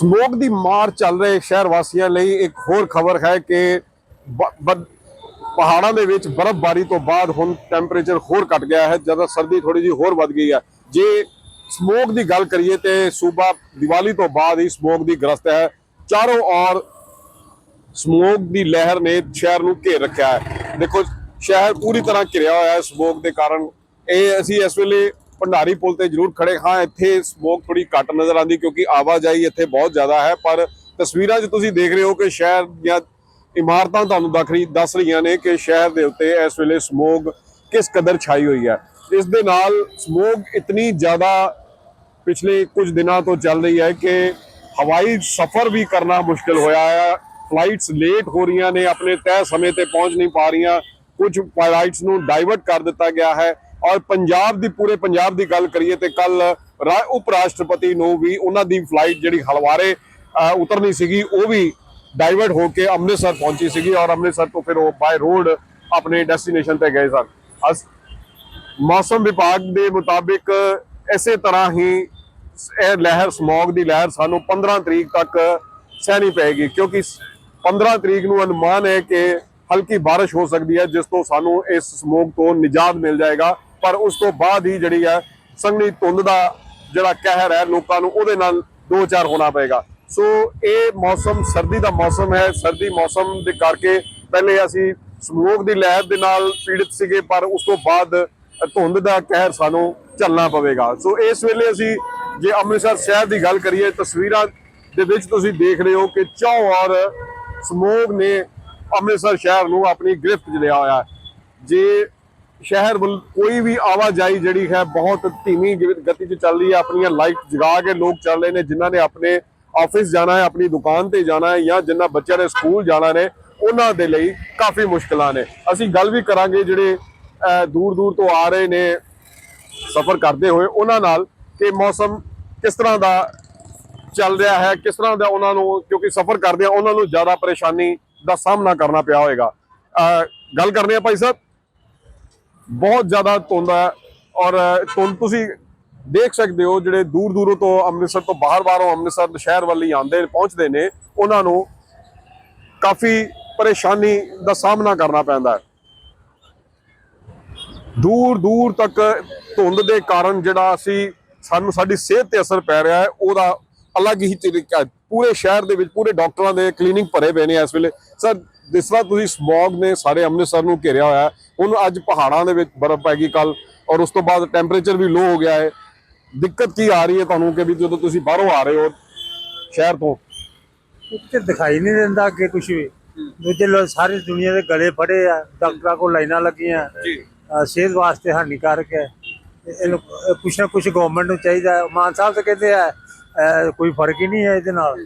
Smog ਦੀ ਮਾਰ ਚੱਲ ਰਹੇ ਸ਼ਹਿਰ ਵਾਸੀਆਂ ਲਈ ਇੱਕ ਹੋਰ ਖਬਰ ਹੈ ਕਿ ਬ- ਪਹਾੜਾਂ ਦੇ ਵਿੱਚ ਬਰਫ਼ਬਾਰੀ ਤੋਂ ਬਾਅਦ ਹੁਣ ਟੈਂਪਰੇਚਰ ਹੋਰ ਘਟ ਗਿਆ ਹੈ, ਜਦੋਂ ਸਰਦੀ ਥੋੜੀ ਜਿਹੀ ਹੋਰ ਵੱਧ ਗਈ ਹੈ। ਜੇ ਸਮੋਗ ਦੀ ਗੱਲ ਕਰੀਏ ਤੇ ਸੂਬਾ ਦੀਵਾਲੀ ਤੋਂ ਬਾਅਦ ਹੀ ਸਮੋਗ ਦੀ ਗ੍ਰਸਤ ਹੈ। ਚਾਰੋਂ ਔਰ ਸਮੋਗ ਦੀ ਲਹਿਰ ਨੇ ਸ਼ਹਿਰ ਨੂੰ ਘੇਰ ਰੱਖਿਆ ਹੈ। ਦੇਖੋ, ਸ਼ਹਿਰ ਪੂਰੀ ਤਰ੍ਹਾਂ ਘਿਰਿਆ ਹੋਇਆ ਹੈ ਸਮੋਗ ਦੇ ਕਾਰਨ। ਇਹ ਅਸੀਂ ਇਸ ਵੇਲੇ ਭੰਡਾਰੀ ਪੁਲ ਤੇ ਜ਼ਰੂਰ ਖੜੇ ਹਾਂ। ਇੱਥੇ ਸਮੋਕ ਥੋੜੀ ਘੱਟ ਨਜ਼ਰ ਆਉਂਦੀ ਕਿਉਂਕਿ ਆਵਾਜਾਈ ਇੱਥੇ ਬਹੁਤ ਜ਼ਿਆਦਾ ਹੈ। ਪਰ ਤਸਵੀਰਾਂ 'ਚ ਤੁਸੀਂ ਦੇਖ ਰਹੇ ਹੋ ਕਿ ਸ਼ਹਿਰ ਦੀਆਂ ਇਮਾਰਤਾਂ ਤੁਹਾਨੂੰ ਦੱਸ ਰਹੀ ਦੱਸ ਰਹੀਆਂ ਨੇ ਕਿ ਸ਼ਹਿਰ ਦੇ ਉੱਤੇ ਇਸ ਵੇਲੇ ਸਮੋਗ ਕਿਸ ਕਦਰ ਛਾਈ ਹੋਈ ਹੈ। ਇਸ ਦੇ ਨਾਲ ਸਮੋਗ ਇਤਨੀ ਜ਼ਿਆਦਾ ਪਿਛਲੇ ਕੁਝ ਦਿਨਾਂ ਤੋਂ ਚੱਲ ਰਹੀ ਹੈ ਕਿ ਹਵਾਈ ਸਫ਼ਰ ਵੀ ਕਰਨਾ ਮੁਸ਼ਕਲ ਹੋਇਆ ਹੈ। ਫਲਾਈਟਸ ਲੇਟ ਹੋ ਰਹੀਆਂ ਨੇ, ਆਪਣੇ ਤੈਅ ਸਮੇਂ ਤੇ ਪਹੁੰਚ ਨਹੀਂ ਪਾ ਰਹੀਆਂ। ਕੁਝ ਫਲਾਈਟਸ ਨੂੰ ਡਾਈਵਰਟ ਕਰ ਦਿੱਤਾ ਗਿਆ ਹੈ। ਔਰ ਪੰਜਾਬ ਦੀ, ਪੂਰੇ ਪੰਜਾਬ ਦੀ ਗੱਲ ਕਰੀਏ ਤੇ ਕੱਲ ਉਪ ਰਾਸ਼ਟਰਪਤੀ ਨੂੰ ਵੀ ਉਹਨਾਂ ਦੀ ਫਲਾਈਟ ਜਿਹੜੀ ਹਲਵਾਰੇ ਉਤਰਨੀ ਸੀਗੀ, ਉਹ ਵੀ ਡਾਈਵਰਟ ਹੋ ਕੇ ਅੰਮ੍ਰਿਤਸਰ ਪਹੁੰਚੀ ਸੀਗੀ ਔਰ ਅੰਮ੍ਰਿਤਸਰ ਤੋਂ ਫਿਰ ਉਹ ਬਾਈ ਰੋਡ ਆਪਣੇ ਡੈਸਟੀਨੇਸ਼ਨ ਤੇ ਗਏ ਸਨ। ਅਸ, ਮੌਸਮ ਵਿਭਾਗ ਦੇ ਮੁਤਾਬਿਕ ਇਸੇ ਤਰ੍ਹਾਂ ਹੀ ਇਹ ਲਹਿਰ ਸਮੌਗ ਦੀ ਲਹਿਰ ਸਾਨੂੰ 15 ਤਰੀਕ ਤੱਕ ਸਹਿਣੀ ਪਏਗੀ ਕਿਉਂਕਿ 15 ਤਰੀਕ ਨੂੰ ਅਨੁਮਾਨ ਹੈ ਕਿ ਹਲਕੀ ਬਾਰਿਸ਼ ਹੋ ਸਕਦੀ ਹੈ, ਜਿਸ ਤੋਂ ਸਾਨੂੰ ਇਸ ਸਮੋਗ ਤੋਂ ਨਿਜਾਤ ਮਿਲ ਜਾਏਗਾ। ਪਰ ਉਸ ਤੋਂ ਬਾਅਦ ਹੀ ਜਿਹੜੀ ਹੈ ਸੰਘਣੀ ਧੁੰਦ ਦਾ ਜਿਹੜਾ ਕਹਿਰ ਹੈ ਲੋਕਾਂ ਨੂੰ ਉਹਦੇ ਨਾਲ ਦੋ ਚਾਰ ਹੋਣਾ ਪਏਗਾ। ਸੋ ਇਹ ਮੌਸਮ, ਸਰਦੀ ਦਾ ਮੌਸਮ ਹੈ। ਸਰਦੀ ਮੌਸਮ ਦੇ ਕਰਕੇ ਪਹਿਲੇ ਅਸੀਂ ਸਮੋਗ ਦੀ ਲਹਿਰ ਦੇ ਨਾਲ ਪੀੜਿਤ ਸੀਗੇ, ਪਰ ਉਸ ਤੋਂ ਬਾਅਦ ਧੁੰਦ ਦਾ ਕਹਿਰ ਸਾਨੂੰ ਝੱਲਣਾ ਪਵੇਗਾ। ਸੋ ਇਸ ਵੇਲੇ ਅਸੀਂ ਜੇ ਅੰਮ੍ਰਿਤਸਰ ਸ਼ਹਿਰ ਦੀ ਗੱਲ ਕਰੀਏ, ਤਸਵੀਰਾਂ ਦੇ ਵਿੱਚ ਤੁਸੀਂ ਦੇਖ ਰਹੇ ਹੋ ਕਿ ਚੌ ਔਰ ਸਮੋਗ ਨੇ ਅੰਮ੍ਰਿਤਸਰ ਸ਼ਹਿਰ ਨੂੰ ਆਪਣੀ ਗ੍ਰਿਫਤ 'ਚ ਲਿਆ ਹੋਇਆ ਜੇ ਸ਼ਹਿਰ ਵੱਲ ਕੋਈ ਵੀ ਆਵਾਜਾਈ ਜਿਹੜੀ ਹੈ ਬਹੁਤ ਧੀਮੀ ਗ- ਗਤੀ 'ਚ ਚੱਲ ਰਹੀ ਹੈ। ਆਪਣੀਆਂ ਲਾਈਟ ਜਗਾ ਕੇ ਲੋਕ ਚੱਲ ਰਹੇ ਨੇ, ਜਿਨ੍ਹਾਂ ਨੇ ਆਪਣੇ ਆਫਿਸ ਜਾਣਾ ਹੈ, ਆਪਣੀ ਦੁਕਾਨ ਤੇ ਜਾਣਾ ਹੈ ਜਾਂ ਜਿਨ੍ਹਾਂ ਬੱਚਿਆਂ ਨੇ ਸਕੂਲ ਜਾਣਾ ਨੇ, ਉਹਨਾਂ ਦੇ ਲਈ ਕਾਫੀ ਮੁਸ਼ਕਲਾਂ ਨੇ। ਅਸੀਂ ਗੱਲ ਵੀ ਕਰਾਂਗੇ ਜਿਹੜੇ ਦੂਰ ਦੂਰ ਤੋਂ ਆ ਰਹੇ ਨੇ, ਸਫ਼ਰ ਕਰਦੇ ਹੋਏ, ਉਹਨਾਂ ਨਾਲ ਕਿ ਮੌਸਮ ਕਿਸ ਤਰ੍ਹਾਂ ਦਾ ਚੱਲ ਰਿਹਾ ਹੈ, ਕਿਸ ਤਰ੍ਹਾਂ ਦਾ ਉਹਨਾਂ ਨੂੰ, ਕਿਉਂਕਿ ਸਫ਼ਰ ਕਰਦੇ ਆ, ਉਹਨਾਂ ਨੂੰ ਜ਼ਿਆਦਾ ਪਰੇਸ਼ਾਨੀ ਦਾ ਸਾਹਮਣਾ ਕਰਨਾ ਪਿਆ ਹੋਵੇਗਾ ਗੱਲ ਕਰਨੀ ਆ ਭਾਈ ਸਾਹਿਬ। ਬਹੁਤ ਜ਼ਿਆਦਾ ਧੁੰਦ ਹੈ ਔਰ ਧੁੰਦ ਤੁਸੀਂ ਦੇਖ ਸਕਦੇ ਹੋ ਜਿਹੜੇ ਦੂਰ ਦੂਰੋਂ ਤੋਂ ਅੰਮ੍ਰਿਤਸਰ ਤੋਂ ਬਾਹਰ ਬਾਹਰੋਂ ਅੰਮ੍ਰਿਤਸਰ ਸ਼ਹਿਰ ਵੱਲ ਹੀ ਆਉਂਦੇ ਪਹੁੰਚਦੇ ਨੇ, ਉਹਨਾਂ ਨੂੰ ਕਾਫੀ ਪਰੇਸ਼ਾਨੀ ਦਾ ਸਾਹਮਣਾ ਕਰਨਾ ਪੈਂਦਾ ਹੈ ਦੂਰ ਦੂਰ ਤੱਕ ਧੁੰਦ ਦੇ ਕਾਰਨ ਜਿਹੜਾ ਅਸੀਂ, ਸਾਨੂੰ ਸਾਡੀ ਸਿਹਤ ਤੇ ਅਸਰ ਪੈ ਰਿਹਾ ਹੈ, ਉਹਦਾ ਅਲੱਗ ਹੀ ਤਰੀਕਾ ਹੈ। ਪੂਰੇ ਸ਼ਹਿਰ ਦੇ ਵਿੱਚ, ਪੂਰੇ ਡਾਕਟਰਾਂ ਦੇ ਕਲੀਨਿਕ ਭਰੇ ਪਏ ਨੇ ਇਸ ਵੇਲੇ ਸਰ ਜਿਸ ਤਰ੍ਹਾਂ ਤੁਸੀਂ ਸਮੌਗ ਨੇ ਸਾਰੇ ਅੰਮ੍ਰਿਤਸਰ ਨੂੰ ਘੇਰਿਆ ਹੋਇਆ ਹੈ ਹੁਣ ਅੱਜ ਪਹਾੜਾਂ ਦੇ ਵਿੱਚ ਬਰਫ਼ ਪੈ ਗਈ ਕੱਲ ਔਰ ਉਸ ਤੋਂ ਬਾਅਦ ਟੈਂਪਰੇਚਰ ਵੀ ਲੋ ਹੋ ਗਿਆ ਹੈ। ਦਿੱਕਤ ਕੀ ਆ ਰਹੀ ਹੈ ਤੁਹਾਨੂੰ ਕਿ ਵੀ ਜਦੋਂ ਤੁਸੀਂ ਬਾਹਰੋਂ ਆ ਰਹੇ ਹੋ ਸ਼ਹਿਰ ਤੋਂ? ਉੱਤੇ ਦਿਖਾਈ ਨਹੀਂ ਦਿੰਦਾ ਅੱਗੇ ਕੁਝ ਵੀ। ਦੂਜੇ ਲੋਕ ਸਾਰੀ ਦੁਨੀਆ ਦੇ ਗਲੇ ਫੜੇ ਆ ਡਾਕਟਰਾਂ ਕੋਲ ਲਾਈਨਾਂ ਲੱਗੀਆਂ। ਜੀ। ਸਿਹਤ ਵਾਸਤੇ ਹਾਨੀਕਾਰਕ ਹੈ। ਅਹ ਕੁਛ ਨਾ ਕੁਛ ਗਵਰਨਮੈਂਟ ਨੂੰ ਚਾਹੀਦਾ। ਮਾਨ ਸਾਹਿਬ ਤਾਂ ਕਹਿੰਦੇ ਆ ਕੋਈ ਫ਼ਰਕ ਹੀ ਨਹੀਂ ਹੈ ਇਹਦੇ ਨਾਲ।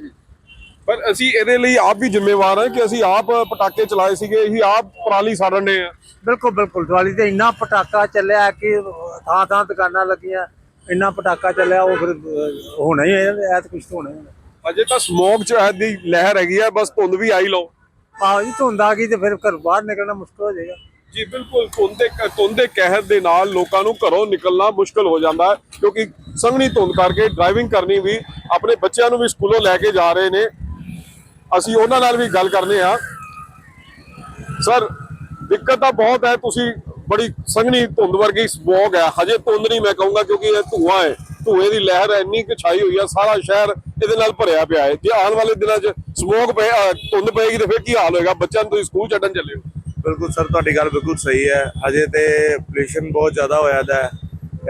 ਪਰ ਅਸੀਂ ਇਹਦੇ ਲਈ ਆਪ ਵੀ ਜ਼ਿੰਮੇਵਾਰ ਹਾਂ ਕਿ ਅਸੀਂ ਆਪ ਪਟਾਕੇ ਚਲਾਏ ਸੀਗੇ ਅਸੀਂ ਆਪ ਪਰਾਲੀ ਸਾੜਨੇ ਆ। ਬਿਲਕੁਲ ਬਿਲਕੁਲ। ਦੀਵਾਲੀ ਤੇ ਇੰਨਾ ਪਟਾਕਾ ਚੱਲਿਆ ਕਿ ਥਾਂ ਥਾਂ ਦੁਕਾਨਾਂ ਲੱਗੀਆਂ ਇੰਨਾ ਪਟਾਕਾ ਚੱਲਿਆ ਉਹ ਫਿਰ ਹੋਣਾ ਹੀ ਹੈ ਐਤ ਤਾਂ ਹੋਣਾ ਹੀ ਅਜੇ ਤਾਂ ਸਮੋਗ ਚ ਐ ਦੀ ਲਹਿਰ ਹੈਗੀ ਆ ਬਸ ਧੁੰਦ ਵੀ ਆਈ ਲਓ। ਆਹ ਜੀ ਧੁੰਦ ਆ ਗਈ ਤੇ ਫਿਰ ਘਰ ਬਾਹਰ ਨਿਕਲਣਾ ਮੁਸ਼ਕਲ ਹੋ ਜਾਏਗਾ। ਜੀ ਬਿਲਕੁਲ ਧੁੰਦ ਦੇ ਧੁੰਦ ਦੇ ਕਹਿਰ ਦੇ ਨਾਲ ਲੋਕਾਂ ਨੂੰ ਘਰੋਂ ਨਿਕਲਣਾ ਮੁਸ਼ਕਲ ਹੋ ਜਾਂਦਾ ਹੈ ਕਿਉਂਕਿ ਸੰਘਣੀ ਧੁੰਦ ਕਰਕੇ ਡਰਾਈਵਿੰਗ ਕਰਨੀ ਵੀ ਆਪਣੇ ਬੱਚਿਆਂ ਨੂੰ ਵੀ ਸਕੂਲੋਂ ਲੈ ਕੇ ਜਾ ਰਹੇ ਨੇ। ਅਸੀਂ ਉਹਨਾਂ ਨਾਲ ਵੀ ਗੱਲ ਕਰਨੇ ਆ। ਸਰ, ਦਿੱਕਤ ਤਾਂ ਬਹੁਤ ਹੈ, ਤੁਸੀਂ ਬੜੀ ਸੰਘਣੀ ਧੁੰਦ ਵਰਗੀ ਸਮੋਗ ਹੈ। ਹਜੇ ਧੁੰਦ ਨਹੀਂ ਮੈਂ ਕਹੂੰਗਾ ਕਿਉਂਕਿ ਇਹ ਧੂਆਂ ਹੈ। ਧੂਏ ਦੀ ਲਹਿਰ ਇੰਨੀ ਕੁ ਛਾਈ ਹੋਈ ਹੈ ਸਾਰਾ ਸ਼ਹਿਰ ਇਹਦੇ ਨਾਲ ਭਰਿਆ ਪਿਆ ਹੈ। ਜੇ ਆਉਣ ਵਾਲੇ ਦਿਨਾਂ 'ਚ ਸਮੋਗ ਪਏ ਧੁੰਦ ਪਏਗੀ ਤੇ ਫਿਰ ਕੀ ਹਾਲ ਹੋਏਗਾ? ਬੱਚਿਆਂ ਨੂੰ ਤੁਸੀਂ ਸਕੂਲ ਛੱਡਣ ਚੱਲੇ ਹੋ। ਬਿਲਕੁਲ ਸਰ, ਤੁਹਾਡੀ ਗੱਲ ਬਿਲਕੁਲ ਸਹੀ ਹੈ। ਹਜੇ ਤੇ ਪੋਲੂਸ਼ਨ ਬਹੁਤ ਜ਼ਿਆਦਾ ਹੋਇਆ ਦਾ ਹੈ।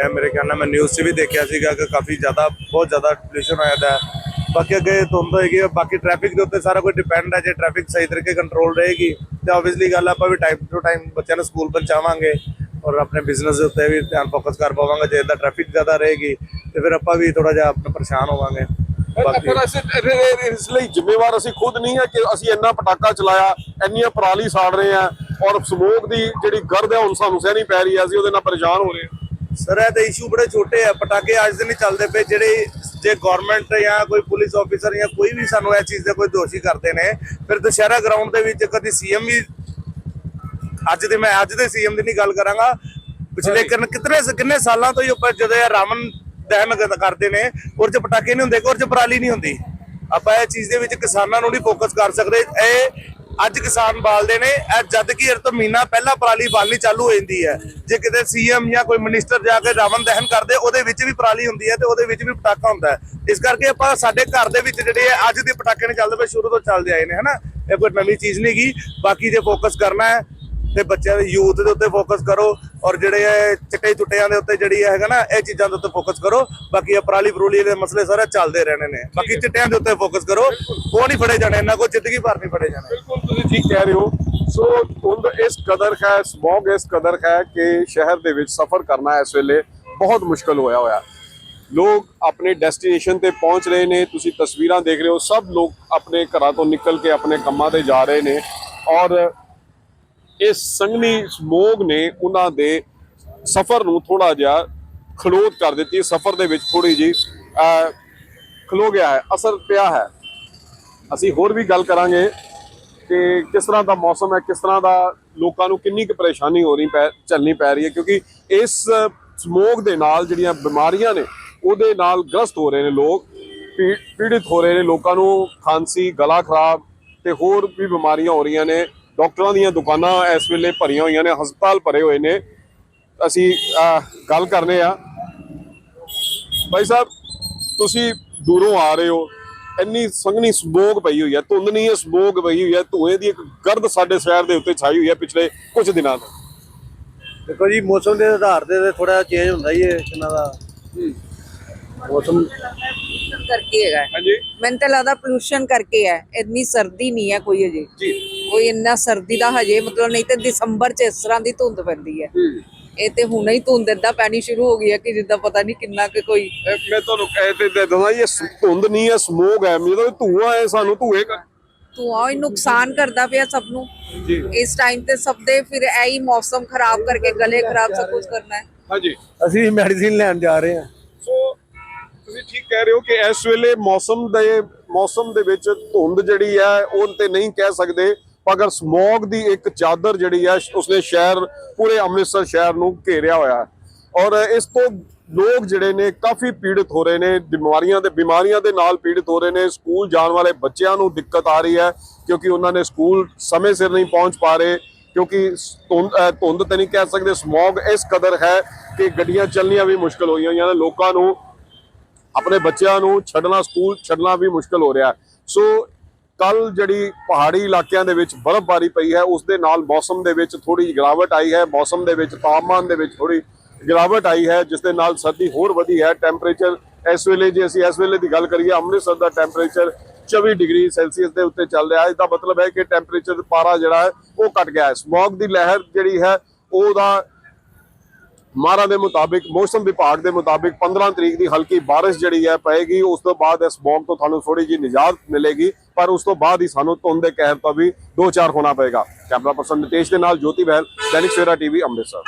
ਇਹ ਮੇਰੇ ਖਿਆਲ ਨਾਲ ਮੈਂ ਨਿਊਜ਼ 'ਚ ਵੀ ਦੇਖਿਆ ਸੀਗਾ ਕਿ ਕਾਫੀ ਜ਼ਿਆਦਾ, ਬਹੁਤ ਜ਼ਿਆਦਾ ਪੋਲੂਸ਼ਨ ਹੋਇਆ ਦਾ ਹੈ। ਬਾਕੀ ਅੱਗੇ ਧੁੰਦ ਹੋਏਗੀ ਬਾਕੀ ਟ੍ਰੈਫਿਕ ਦੇ ਉੱਤੇ ਸਾਰਾ ਕੁਝ ਡਿਪੈਂਡ ਹੈ ਜੇ ਟ੍ਰੈਫਿਕ ਸਹੀ ਤਰੀਕੇ ਕੰਟਰੋਲ ਰਹੇਗੀ ਤੇ ਆਬਵੀਅਸਲੀ ਗੱਲ ਆਪਾਂ ਵੀ ਟਾਈਮ ਟੂ ਟਾਈਮ ਬੱਚਿਆਂ ਨੂੰ ਸਕੂਲ ਪਹੁੰਚਾਵਾਂਗੇ ਔਰ ਆਪਣੇ ਬਿਜ਼ਨਸ ਦੇ ਉੱਤੇ ਵੀ ਧਿਆਨ ਫੋਕਸ ਕਰ ਪਾਵਾਂਗੇ ਜੇ ਇਦਾਂ ਟ੍ਰੈਫਿਕ ਜ਼ਿਆਦਾ ਰਹੇਗੀ ਤੇ ਫਿਰ ਆਪਾਂ ਵੀ ਥੋੜਾ ਜਿਹਾ ਆਪਣਾ ਪਰੇਸ਼ਾਨ ਹੋਵਾਂਗੇ। ਬਾਕੀ ਪਰ ਅਸੀਂ ਇਹ- ਇਹ- ਇਸ ਲਈ ਜ਼ਿੰਮੇਵਾਰ ਅਸੀਂ ਖੁਦ ਨਹੀਂ ਹੈ ਕਿ ਅਸੀਂ ਇੰਨਾ ਪਟਾਕਾ ਚਲਾਇਆ ਇੰਨੀਆਂ ਪਰਾਲੀ ਸਾੜ ਰਹੇ ਆ ਔਰ ਸਮੋਗ ਦੀ ਜਿਹੜੀ ਗਰਦ ਹੈ ਹੁਣ ਸਾਨੂੰ ਸਹਿਣੀ ਪੈ ਰਹੀ ਹੈ ਅਸੀਂ ਉਹਦੇ ਨਾਲ ਪਰੇਸ਼ਾਨ ਹੋ ਰਹੇ ਹਾਂ। ਸਰ ਇਹ ਤੇ ਇਸ਼ੂ ਬੜੇ ਛੋਟੇ ਆ ਪਟਾਕੇ ਅੱਜ ਦੇ ਨਹੀਂ ਚੱਲਦੇ ਪਏ ਜਿਹੜੇ ਜੇ ਗਵਰਨਮੈਂਟ ਜਾਂ ਕੋਈ ਪੁਲਿਸ ਆਫੀਸਰ ਜਾਂ ਕੋਈ ਵੀ ਸਾਨੂੰ ਇਹ ਚੀਜ਼ ਦੇ ਕੋਈ ਦੋਸ਼ੀ ਕਰਦੇ ਨੇ ਫਿਰ ਦੁਸ਼ਹਿਰਾ ਗਰਾਊਂਡ ਦੇ ਵਿੱਚ ਕਦੀ ਸੀਐਮ ਵੀ ਅੱਜ ਦੇ ਮੈਂ ਅੱਜ ਦੇ ਸੀਐਮ ਦੀ ਨਹੀਂ ਗੱਲ ਕਰਾਂਗਾ। ਪਿਛਲੇ ਕਿੰਨ- ਕਿਤਨੇ ਕਿੰਨੇ ਸਾਲਾਂ ਤੋਂ ਹੀ ਉੱਪਰ ਜਦੋਂ ਇਹ ਰਾਵਣ ਦਹਨ ਕਰਦੇ ਨੇ ਔਰ ਚ ਪਟਾਕੇ ਨਹੀਂ ਹੁੰਦੇ ਔਰ ਚ ਪਰਾਲੀ ਨਹੀਂ ਹੁੰਦੀ। ਆਪਾਂ ਇਹ ਚੀਜ਼ ਦੇ ਵਿੱਚ ਕਿਸਾਨਾਂ ਨੂੰ ਨਹੀਂ ਫੋਕਸ ਕਰ ਸਕਦੇ। ਇਹ ਅੱਜ ਕਿਸਾਨ ਬਾਲਦੇ ਨੇ, ਇਹ ਜਦ ਕਿ ਇਹ ਤੋਂ ਮਹੀਨਾ ਪਹਿਲਾਂ ਪਰਾਲੀ ਬਾਲਣੀ ਚਾਲੂ ਹੋ ਜਾਂਦੀ ਹੈ। ਜੇ ਕਿਤੇ ਸੀਐਮ ਜਾਂ ਕੋਈ ਮਿਨਿਸਟਰ ਜਾ ਕੇ ਰਾਵਣ ਦਹਨ ਕਰਦੇ, ਉਹਦੇ ਵਿੱਚ ਵੀ ਪਰਾਲੀ ਹੁੰਦੀ ਹੈ ਤੇ ਉਹਦੇ ਵਿੱਚ ਵੀ ਪਟਾਕਾ ਹੁੰਦਾ ਹੈ। ਇਸ ਕਰਕੇ ਆਪਾਂ ਸਾਡੇ ਘਰ ਦੇ ਵਿੱਚ ਜਿਹੜੇ ਅੱਜ ਦੇ ਪਟਾਕੇ ਨੇ ਚੱਲਦੇ ਪਏ ਸ਼ੁਰੂ ਤੋਂ ਚੱਲਦੇ ਆਏ ਨੇ, ਹਨਾ? ਇਹ ਕੋਈ ਨਵੀਂ ਚੀਜ਼ ਨਹੀਂ ਗੀ। ਬਾਕੀ ਜੇ ਫੋਕਸ ਕਰਨਾ ਹੈ, ਤੇ ਬੱਚਿਆਂ ਦੇ ਯੂਥ ਦੇ ਉੱਤੇ ਫੋਕਸ ਕਰੋ। ਔਰ ਜਿਹੜੇ ਇਹ ਚਿੱਟੇ ਚੁੱਟਿਆਂ ਦੇ ਉੱਤੇ ਜਿਹੜੀ ਹੈਗਾ ਨਾ ਇਹ ਚੀਜ਼ਾਂ ਦੇ ਉੱਤੇ ਫੋਕਸ ਕਰੋ। ਬਾਕੀ ਇਹ ਪਰਾਲੀ ਪਰੂਲੀ ਦੇ ਮਸਲੇ ਸਾਰੇ ਚੱਲਦੇ ਰਹਿਣੇ ਨੇ। ਬਾਕੀ ਚਿੱਟਿਆਂ ਦੇ ਉੱਤੇ ਫੋਕਸ ਕਰੋ। ਉਹ ਨਹੀਂ ਫੜੇ ਜਾਣੇ ਇਹਨਾਂ ਕੋ ਜ਼ਿੰਦਗੀ ਭਰ ਨਹੀਂ ਫੜੇ ਜਾਣੇ। ਬਿਲਕੁਲ ਤੁਸੀਂ ਠੀਕ ਕਹਿ ਰਹੇ ਹੋ। ਸੋ ਧੁੰਦ ਇਸ ਕਦਰ ਹੈ ਸਮੌਗ ਇਸ ਕਦਰ ਹੈ ਕਿ ਸ਼ਹਿਰ ਦੇ ਵਿੱਚ ਸਫ਼ਰ ਕਰਨਾ ਇਸ ਵੇਲੇ ਬਹੁਤ ਮੁਸ਼ਕਲ ਹੋਇਆ ਹੋਇਆ। ਲੋਕ ਆਪਣੇ ਡੈਸਟੀਨੇਸ਼ਨ ਤੇ ਪਹੁੰਚ ਰਹੇ ਨੇ। ਤੁਸੀਂ ਤਸਵੀਰਾਂ ਦੇਖ ਰਹੇ ਹੋ ਸਭ ਲੋਕ ਆਪਣੇ ਘਰਾਂ ਤੋਂ ਨਿਕਲ ਕੇ ਆਪਣੇ ਕੰਮਾਂ ਤੇ ਜਾ ਰਹੇ ਨੇ। ਔਰ ਇਹ ਸੰਗਨੀ ਸਮੋਗ ਨੇ ਉਹਨਾਂ ਦੇ ਸਫ਼ਰ ਨੂੰ ਥੋੜਾ ਜਿਹਾ ਖਲੋਤ ਕਰ ਦਿੱਤੀ। ਸਫ਼ਰ ਦੇ ਵਿੱਚ ਥੋੜੀ ਜੀ ਖਲੋ ਗਿਆ ਹੈ, ਅਸਰ ਪਿਆ ਹੈ। ਅਸੀਂ ਹੋਰ ਵੀ ਗੱਲ ਕਰਾਂਗੇ ਕਿ ਕਿਸ ਤਰ੍ਹਾਂ ਦਾ ਮੌਸਮ ਹੈ, ਕਿਸ ਤਰ੍ਹਾਂ ਦਾ ਲੋਕਾਂ ਨੂੰ ਕਿੰਨੀ ਕੁ ਪਰੇਸ਼ਾਨੀ ਹੋ ਰਹੀ ਪੈ ਚੱਲਣੀ ਪੈ ਰਹੀ ਹੈ, ਕਿਉਂਕਿ ਇਸ ਸਮੋਗ ਦੇ ਨਾਲ ਜਿਹੜੀਆਂ ਬਿਮਾਰੀਆਂ ਨੇ, ਉਹਦੇ ਨਾਲ ਗ੍ਰਸਤ ਹੋ ਰਹੇ ਨੇ ਲੋਕ, ਪੀ- ਪੀੜਿਤ ਹੋ ਰਹੇ ਨੇ ਲੋਕਾਂ ਨੂੰ, ਖਾਂਸੀ, ਗਲਾ ਖਰਾਬ ਤੇ ਹੋਰ ਵੀ ਬਿਮਾਰੀਆਂ ਹੋ ਰਹੀਆਂ ਨੇ। ਡਾਕਟਰਾਂ ਦੀਆਂ ਦੁਕਾਨਾਂ ਇਸ ਵੇਲੇ ਭਰੀਆਂ ਹੋਈਆਂ ਨੇ ਹਸਪਤਾਲ ਭਰੇ ਹੋਏ ਨੇ। ਅਸੀਂ ਗੱਲ ਕਰਨੇ ਆ। ਭਾਈ ਸਾਹਿਬ ਤੁਸੀਂ ਦੂਰੋਂ ਆ ਰਹੇ ਹੋ। ਇੰਨੀ ਸੰਘਣੀ ਸਮੋਗ ਪਈ ਹੋਈ ਹੈ ਧੁੰਦ ਨਹੀਂ ਹੈ ਸਮੋਗ ਪਈ ਹੋਈ ਹੈ। ਧੂਏ ਦੀ ਇੱਕ ਗਰਦ ਸਾਡੇ ਸ਼ਹਿਰ ਦੇ ਉੱਤੇ ਛਾਈ ਹੋਈ ਹੈ ਪਿਛਲੇ ਕੁਝ ਦਿਨਾਂ ਤੋਂ। ਦੇਖੋ ਜੀ ਮੌਸਮ ਦੇ ਆਧਾਰ ਤੇ ਥੋੜਾ ਚੇਂਜ ਹੁੰਦਾ ਹੀ ਹੈ ਇਹਨਾਂ ਦਾ। ਮੌਸਮ ਕਰਕੇ ਹੈਗਾ ਹੈ। ਹਾਂਜੀ। ਮੈਨੂੰ ਤਾਂ ਲੱਗਦਾ ਪੋਲੂਸ਼ਨ ਕਰਕੇ ਹੈ। ਇੰਨੀ ਸਰਦੀ ਨਹੀਂ ਹੈ ਕੋਈ ਅਜੇ। ਜੀ। ਕੋਈ ਇੰਨਾ ਸਰਦੀ ਦਾ ਹਜੇ ਮਤਲਬ ਨਹੀਂ ਤੇ ਦਸੰਬਰ ਚ ਇਸ ਤਰ੍ਹਾਂ ਦੀ ਧੁੰਦ ਪੈਂਦੀ ਹੈ। ਇਹ ਤੇ ਹੁਣੇ ਹੀ ਧੁੰਦ ਏਦਾਂ ਪੈਣੀ ਸ਼ੁਰੂ ਹੋ ਗਈ ਹੈ ਕਿ ਜਿੱਦਾਂ ਪਤਾ ਨਹੀਂ ਕਿੰਨਾ ਕਿ ਕੋਈ ਇਹ ਮੈਂ ਤੁਹਾਨੂੰ ਕਹਿ ਤੇ ਦੇ ਦਵਾਂ ਇਹ ਸ- ਧੁੰਦ ਨਹੀਂ ਹੈ ਸਮੋਗ ਹੈ। ਮਤਲਬ ਧੂਆ ਹੈ ਸਾਨੂੰ ਧੂਏ ਕਰ ਧੂਆਂ ਹੀ ਨੁਕਸਾਨ ਕਰਦਾ ਪਿਆ ਸਭ ਨੂੰ। ਜੀ। ਇਸ ਟਾਈਮ ਤੇ ਸਭ ਦੇ ਫਿਰ ਇਹੀ ਮੌਸਮ ਖਰਾਬ ਕਰਕੇ ਗਲੇ ਖਰਾਬ ਸਭ ਕੁਝ ਕਰਨਾ ਹੈ। ਹਾਂਜੀ। ਅਸੀਂ ਮੈਡੀਸਿਨ ਲੈਣ ਜਾ ਰਹੇ ਹਾਂ। ਤੁਸੀਂ ਠੀਕ ਕਹਿ ਰਹੇ ਹੋ ਕਿ ਇਸ ਵੇਲੇ ਮੌਸਮ ਦੇ ਮੌਸਮ ਦੇ ਵਿੱਚ ਧੁੰਦ ਜਿਹੜੀ ਹੈ, ਉਹ ਤੇ ਨਹੀਂ ਕਹਿ ਸਕਦੇ, ਪਰ ਸਮੋਗ ਦੀ ਇੱਕ ਚਾਦਰ ਜਿਹੜੀ ਹੈ ਉਸਨੇ ਸ਼ਹਿਰ, ਪੂਰੇ ਅੰਮ੍ਰਿਤਸਰ ਸ਼ਹਿਰ ਨੂੰ ਘੇਰਿਆ ਹੋਇਆ ਹੈ। ਔਰ ਇਸ ਤੋਂ ਲੋਕ ਜਿਹੜੇ ਨੇ ਕਾਫੀ ਪੀੜਤ ਹੋ ਰਹੇ ਨੇ, ਬਿਮਾਰੀਆਂ ਦੇ ਬਿਮਾਰੀਆਂ ਦੇ ਨਾਲ ਪੀੜਤ ਹੋ ਰਹੇ ਨੇ, ਸਕੂਲ ਜਾਣ ਵਾਲੇ ਬੱਚਿਆਂ ਨੂੰ ਦਿੱਕਤ ਆ ਰਹੀ ਹੈ, ਕਿਉਂਕਿ ਉਹਨਾਂ ਨੇ ਸਕੂਲ ਸਮੇਂ ਸਿਰ ਨਹੀਂ ਪਹੁੰਚ ਪਾ ਰਹੇ, ਕਿਉਂਕਿ ਧੁੰਦ ਧੁੰਦ ਤੇ ਨਹੀਂ ਕਹਿ ਸਕਦੇ ਸਮੋਗ ਇਸ ਕਦਰ ਹੈ ਕਿ ਗੱਡੀਆਂ ਚੱਲਣੀਆਂ ਵੀ ਮੁਸ਼ਕਲ ਹੋਈਆਂ ਹੋਈਆਂ ਨੇ ਲੋਕਾਂ ਨੂੰ। ਆਪਣੇ ਬੱਚਿਆਂ ਨੂੰ ਛੱਡਣਾ, ਸਕੂਲ ਛੱਡਣਾ ਵੀ ਮੁਸ਼ਕਲ ਹੋ ਰਿਹਾ ਸੋ ਕੱਲ ਜਿਹੜੀ ਪਹਾੜੀ ਇਲਾਕਿਆਂ ਦੇ ਵਿੱਚ ਬਰਫ਼ਬਾਰੀ ਪਈ ਹੈ, ਉਸ ਦੇ ਨਾਲ ਮੌਸਮ ਦੇ ਵਿੱਚ ਥੋੜੀ ਗਿਰਾਵਟ ਆਈ ਹੈ। ਮੌਸਮ ਦੇ ਵਿੱਚ, ਤਾਪਮਾਨ ਦੇ ਵਿੱਚ ਥੋੜੀ ਗਿਰਾਵਟ ਆਈ ਹੈ, ਜਿਸ ਦੇ ਨਾਲ ਸਰਦੀ ਹੋਰ ਵਧੀ ਹੈ। ਟੈਂਪਰੇਚਰ ਇਸ ਵੇਲੇ ਜੇ ਅਸੀਂ ਇਸ ਵੇਲੇ ਦੀ ਗੱਲ ਕਰੀਏ, ਅੰਮ੍ਰਿਤਸਰ ਦਾ ਟੈਂਪਰੇਚਰ 24 ਡਿਗਰੀ ਸੈਲਸੀਅਸ ਦੇ ਉੱਤੇ ਚੱਲ ਰਿਹਾ ਹੈ। ਇਹਦਾ ਮਤਲਬ ਹੈ ਕਿ ਟੈਂਪਰੇਚਰ ਪਾਰਾ ਜਿਹੜਾ ਹੈ, ਉਹ ਘਟ ਗਿਆ ਹੈ। ਸਮੌਗ ਦੀ ਲਹਿਰ ਜਿਹੜੀ ਹੈ, ਉਹਦਾ ਮਾਰਾ ਦੇ ਮੁਤਾਬਿਕ, ਮੌਸਮ ਵਿਭਾਗ ਦੇ ਮੁਤਾਬਿਕ 15 ਤਰੀਕ ਦੀ ਹਲਕੀ ਬਾਰਿਸ਼ ਜਿਹੜੀ ਹੈ ਪਏਗੀ। ਉਸ ਤੋਂ ਬਾਅਦ ਇਸ ਸਮੌਗ ਤੋਂ ਤੁਹਾਨੂੰ ਥੋੜੀ ਜਿਹੀ ਨਿਜਾਤ ਮਿਲੇਗੀ, ਪਰ ਉਸ ਤੋਂ ਬਾਅਦ ਹੀ ਸਾਨੂੰ ਧੁੰਦ ਦੇ ਕਹਿਰ ਤੋਂ ਵੀ ਦੋ ਚਾਰ ਹੋਣਾ ਪਏਗਾ। ਕੈਮਰਾ ਪਰਸਨ ਨਿਤੇਸ਼ ਦੇ ਨਾਲ ਜੋਤੀ ਬਹਿਲ, ਦੈਨਿਕ ਸਵੇਰਾ ਟੀਵੀ, ਅੰਮ੍ਰਿਤਸਰ।